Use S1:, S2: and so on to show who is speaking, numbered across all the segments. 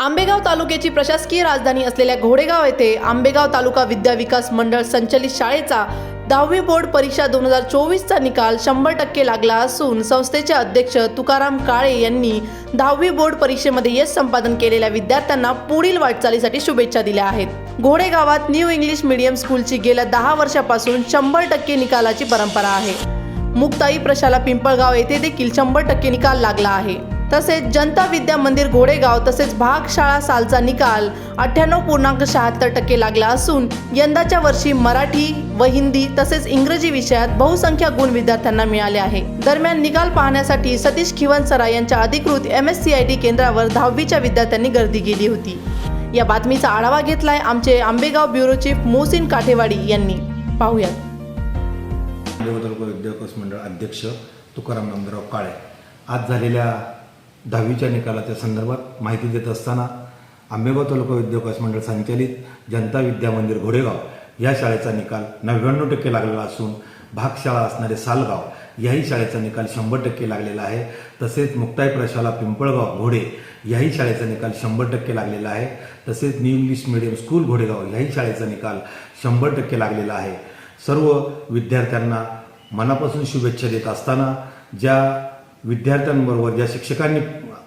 S1: आंबेगाव तालुक्याची प्रशासकीय राजधानी असलेल्या घोडेगाव येथे आंबेगाव तालुका विद्या विकास मंडळ संचलित शाळेचा दहावी बोर्ड परीक्षा दोन हजार चोवीसचा निकाल शंभर टक्के लागला असून संस्थेचे अध्यक्ष तुकाराम काळे यांनी दहावी बोर्ड परीक्षेमध्ये यश संपादन केलेल्या विद्यार्थ्यांना पुढील वाटचालीसाठी शुभेच्छा दिल्या आहेत. घोडेगावात न्यू इंग्लिश मीडियम स्कूलची गेल्या दहा वर्षापासून शंभर टक्के निकालाची परंपरा आहे. मुक्ताई प्रशाला पिंपळगाव येथे देखील शंभर टक्के निकाल लागला आहे. तसेच जनता विद्या मंदिर घोडेगाव तसेच भाग शाळा सालचा निकाल अठ्ठ्याण्णव पूर्णांक शहात्तर टक्के लागला असून यंदाच्या वर्षी मराठी व हिंदी तसेच इंग्रजी विषयात बहुसंख्य गुण विद्यार्थ्यांना मिळाले आहे. दरम्यान निकाल पाहण्यासाठी सतीश खिवनसरा यांच्या अधिकृत M S C I T केंद्रावर दहावीच्या विद्यार्थ्यांनी गर्दी केली होती. या बातमीचा आढावा घेतलाय आमचे आंबेगाव ब्युरो चीफ मोहसिन काठेवाडी यांनी. पाहूयात.
S2: आंबेगाव मंडळ अध्यक्ष तुकाराम नामदेवराव काळे आज झालेल्या दहावीच्या निकालाच्या संदर्भात माहिती देत असताना आंबेगाव तालुका विद्याविकास मंडळ संचालित जनता विद्या मंदिर घोडेगाव या शाळेचा निकाल नव्याण्णव टक्के लागलेला असून भागशाळा असणारे सालगाव याही शाळेचा निकाल शंभर टक्के लागलेला आहे. तसेच मुक्ताई प्रशाला पिंपळगाव घोडे याही शाळेचा निकाल शंभर टक्के लागलेला आहे. तसेच न्यू इंग्लिश मिडियम स्कूल घोडेगाव याही शाळेचा निकाल शंभर टक्के लागलेला आहे. सर्व विद्यार्थ्यांना मनापासून शुभेच्छा देत असताना ज्या विद्यार्थ्यांबरोबर ज्या शिक्षकांनी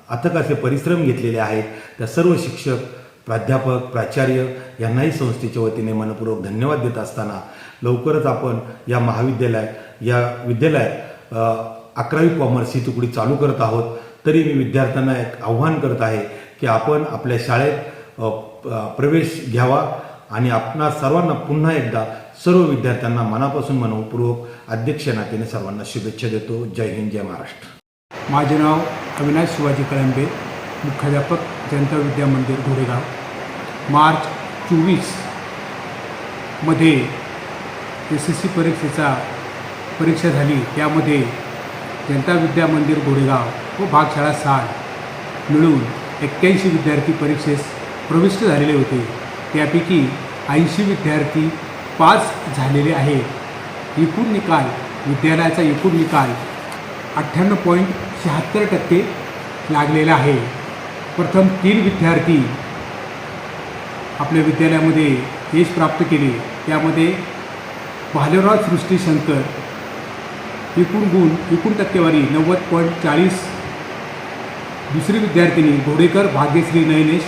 S2: अथक असे परिश्रम घेतलेले आहेत त्या सर्व शिक्षक प्राध्यापक प्राचार्य यांनाही संस्थेच्या वतीने मनपूर्वक धन्यवाद देत असताना लवकरच आपण या महाविद्यालयात या विद्यालयात अकरावी कॉमर्स ही तुकडी चालू करत आहोत. तरी मी विद्यार्थ्यांना एक आव्हान करत आहे की आपण आपल्या शाळेत प्रवेश घ्यावा आणि आपणा सर्वांना पुन्हा एकदा सर्व विद्यार्थ्यांना मनापासून मनपूर्वक अध्यक्ष नात्याने सर्वांना शुभेच्छा देतो. जय हिंद जय महाराष्ट्र.
S3: माझे नाव अविनाश शिवाजी कळंबे मुख्याध्यापक जनता विद्या मंदिर घोडेगाव. मार्च चोवीसमध्ये एस एस सी परीक्षेचा परीक्षा झाली. त्यामध्ये जनता विद्या मंदिर घोडेगाव व भागशाळा साल मिळून एक्क्याऐंशी विद्यार्थी परीक्षेस प्रविष्ट झालेले होते. त्यापैकी ऐंशी विद्यार्थी पास झालेले आहेत. एकूण निकाल विद्यालयाचा एकूण निकाल अठ्ठ्याण्णव पॉईंट शहात्तर टक्के लागलेला आहे. प्रथम तीन विद्यार्थी आपल्या विद्यालयामध्ये यश प्राप्त केले. त्यामध्ये भालेराव सृष्टी शंकर एकूण गुण एकूण टक्केवारी नव्वद पॉईंट चाळीस. दुसरी विद्यार्थिनी घोडेकर भाग्यश्री नयनेश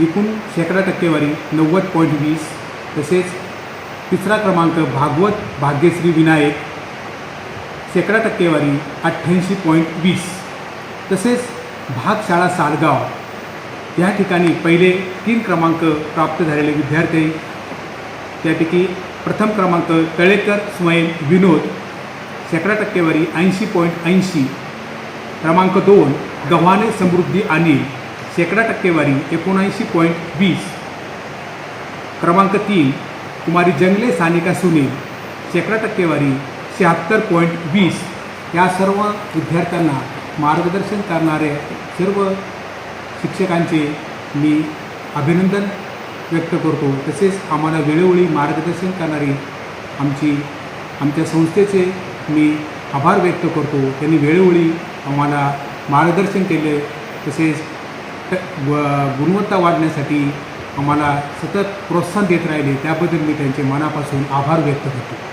S3: एकूण शेकडा टक्केवारी नव्वद पॉईंट वीस. तसेच तिसरा क्रमांक भागवत भाग्यश्री विनायक शेकडा टक्केवारी अठ्ठ्याऐंशी पॉईंट वीस. तसेच भागशाळा सालगाव. या ठिकाणी पहिले तीन क्रमांक प्राप्त झालेले विद्यार्थी. त्यापैकी प्रथम क्रमांक तळेकर स्वयं विनोद. शेकडा टक्केवारी ऐंशी पॉईंट ऐंशी. क्रमांक दोन गव्हाणे समृद्धी अनिल शेकडा टक्केवारी एकोणऐंशी पॉईंट वीस. क्रमांक तीन कुमारी जंगले सानिका सुनील. शेकडा टक्केवारी शहात्तर पॉईंट वीस या सर्व विद्यार्थ्यांना मार्गदर्शन करणारे सर्व शिक्षकांचे मी अभिनंदन व्यक्त करतो. तसेच आम्हाला वेळोवेळी मार्गदर्शन करणारी आमची आमच्या संस्थेचे मी आभार व्यक्त करतो. त्यांनी वेळोवेळी आम्हाला मार्गदर्शन केले. तसेच व गुणवत्ता वाढण्यासाठी आम्हाला सतत प्रोत्साहन देत राहिले. त्याबद्दल मी त्यांचे मनापासून आभार व्यक्त करतो.